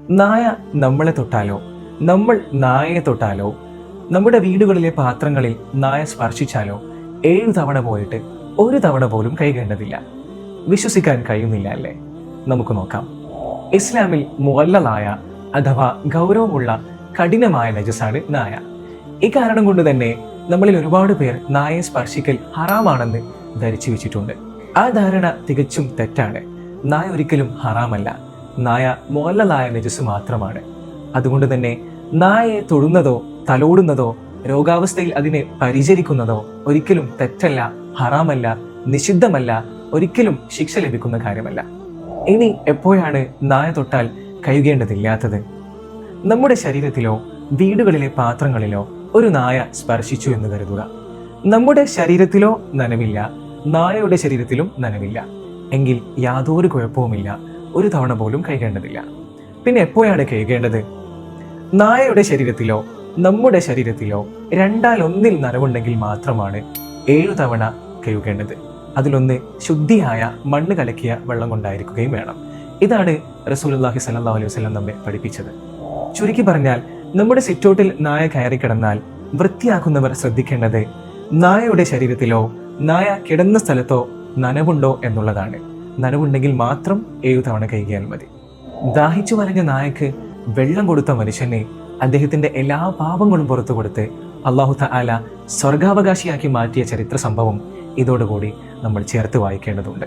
നായ നമ്മളെ തൊട്ടാലോ? നമ്മൾ നായയെ തൊട്ടാലോ? നമ്മുടെ വീടുകളിലെ പാത്രങ്ങളിൽ നായ സ്പർശിച്ചാലോ? ഏഴു തവണ പോയിട്ട് ഒരു തവണ പോലും കൈകേണ്ടതില്ല വിശ്വസിക്കാൻ കഴിയുന്നില്ല അല്ലേ? നമുക്ക് നോക്കാം. ഇസ്ലാമിൽ മുവല്ലലായ അഥവാ ഗൗരവമുള്ള കഠിനമായ നജസാണ് നായ. ഈ കാരണം കൊണ്ട് തന്നെ നമ്മളിൽ ഒരുപാട് പേർ നായയെ സ്പർശിക്കൽ ഹറാമാണെന്ന് ധരിച്ചു വെച്ചിട്ടുണ്ട്. ആ ധാരണ തികച്ചും തെറ്റാണ്. നായ ഒരിക്കലും ഹറാമല്ല. നായ മുവല്ലലായ നജസ് മാത്രമാണ്. അതുകൊണ്ട് തന്നെ നായയെ തൊഴുന്നതോ തലോടുന്നതോ രോഗാവസ്ഥയിൽ അതിനെ പരിചരിക്കുന്നതോ ഒരിക്കലും തെറ്റല്ല ഹറാമല്ല നിഷിദ്ധമല്ല ഒരിക്കലും ശിക്ഷ ലഭിക്കുന്ന കാര്യമല്ല. ഇനി എപ്പോഴാണ് നായ തൊട്ടാൽ കഴുകേണ്ടതില്ലാത്തത്? നമ്മുടെ ശരീരത്തിലോ വീടുകളിലെ പാത്രങ്ങളിലോ ഒരു നായ സ്പർശിച്ചു എന്ന് കരുതുക. നമ്മുടെ ശരീരത്തിലോ നനവില്ല നായയുടെ ശരീരത്തിലും നനവില്ല. എങ്കിൽ യാതൊരു കുഴപ്പവുമില്ല. ഒരു തവണ പോലും കഴുകേണ്ടതില്ല പിന്നെ എപ്പോഴാണ് കഴുകേണ്ടത് നായയുടെ ശരീരത്തിലോ നമ്മുടെ ശരീരത്തിലോ രണ്ടാൽ ഒന്നിൽ നനവുണ്ടെങ്കിൽ മാത്രമാണ് ഏഴു തവണ കഴുകേണ്ടത്. അതിലൊന്ന് ശുദ്ധിയായ മണ്ണ് കലക്കിയ വെള്ളം കൊണ്ടായിരിക്കുകയും വേണം. ഇതാണ് റസൂലുള്ളാഹി സല്ലാ അലൈഹി വസ്ലം നമ്മെ പഠിപ്പിച്ചത്. ചുരുക്കി പറഞ്ഞാൽ നമ്മുടെ സിറ്റോട്ടിൽ നായ കയറി കിടന്നാൽ വൃത്തിയാക്കുന്നവർ ശ്രദ്ധിക്കേണ്ടത് നായയുടെ ശരീരത്തിലോ നായ കിടന്ന സ്ഥലത്തോ നനവുണ്ടോ എന്നുള്ളതാണ്. നനവുണ്ടെങ്കിൽ മാത്രം ഏഴു തവണ കഴുകിയാൽ മതി. ദാഹിച്ചു വരഞ്ഞ നായക്ക് വെള്ളം കൊടുത്ത മനുഷ്യനെ അദ്ദേഹത്തിന്റെ എല്ലാ പാപങ്ങളും പുറത്തു കൊടുത്ത് അള്ളാഹു തആല സ്വർഗാവകാശിയാക്കി മാറ്റിയ ചരിത്ര സംഭവം ഇതോടുകൂടി നമ്മൾ ചേർത്ത് വായിക്കേണ്ടതുണ്ട്.